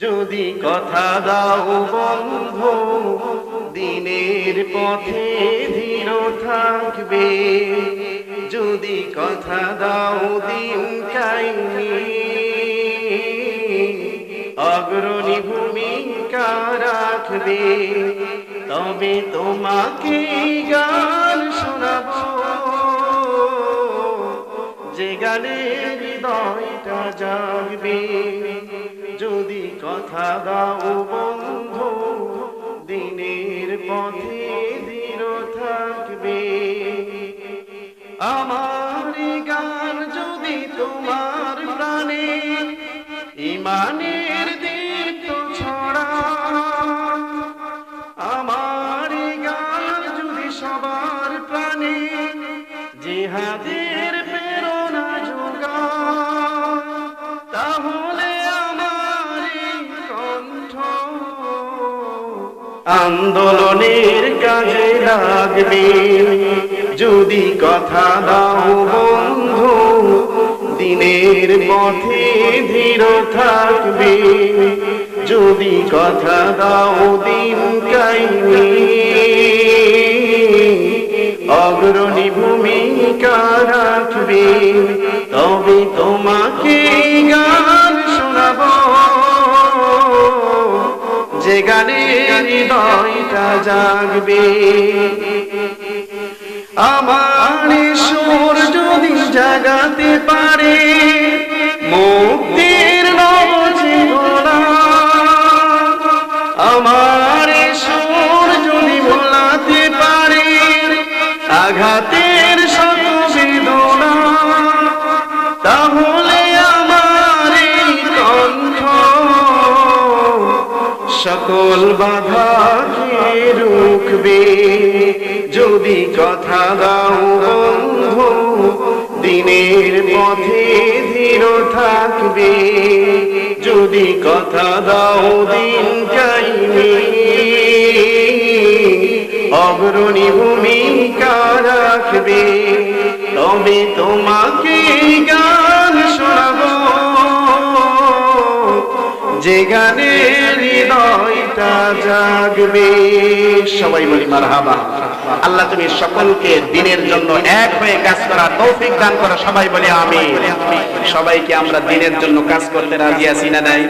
যদি কথা দাও বন্ধু, দিনের পথে ধীর থাকবে। যদি কথা দাও দিন কাইনি অগ্রণী ভূমিকা রাখবে। তবে তোমাকে গান গানে হৃদয়টা জাগবে। যদি কথা দাও বন্ধু, দিনের পথে দৃঢ় থাকবে। আমার গান যদি তোমার প্রাণে, ইমানের দীপ্ত ছড়া। আমার গান যদি সবার প্রাণে জিহাদের আন্দোলনের কাজে লাগবে। যদি কথা দাও বন্ধু, দিনের পথে ধীর থাকবে। যদি কথা দাও দিন কাইনি অগ্রণী ভূমিকা রাখবে, তবে তোমাকে গান হৃদয়টা জাগবে। আমার সুর যদি জাগাতে পারে, মুক্তির আমার সুর যদি ভোলাতে পারে, আঘাতের সব সংবেদনা তাহলে সকল বাধাকে রুখবে। যদি কথা দাও বন্ধু, দিনের পথে ধীর থাকবে। যদি কথা দাও দিন কাইনি অগ্রণী ভূমিকা রাখবে। তবে তোমাকে যে গানে হৃদয়টা জাগবে। সবাই বলি মারহাবা। আল্লাহ তুমি সকলকে দিনের জন্য এক হয়ে কাজ করা তৌফিক দান করা। সবাই বলি আমি সবাইকে আমরা দিনের জন্য কাজ করতে রাজি আছি না নাই?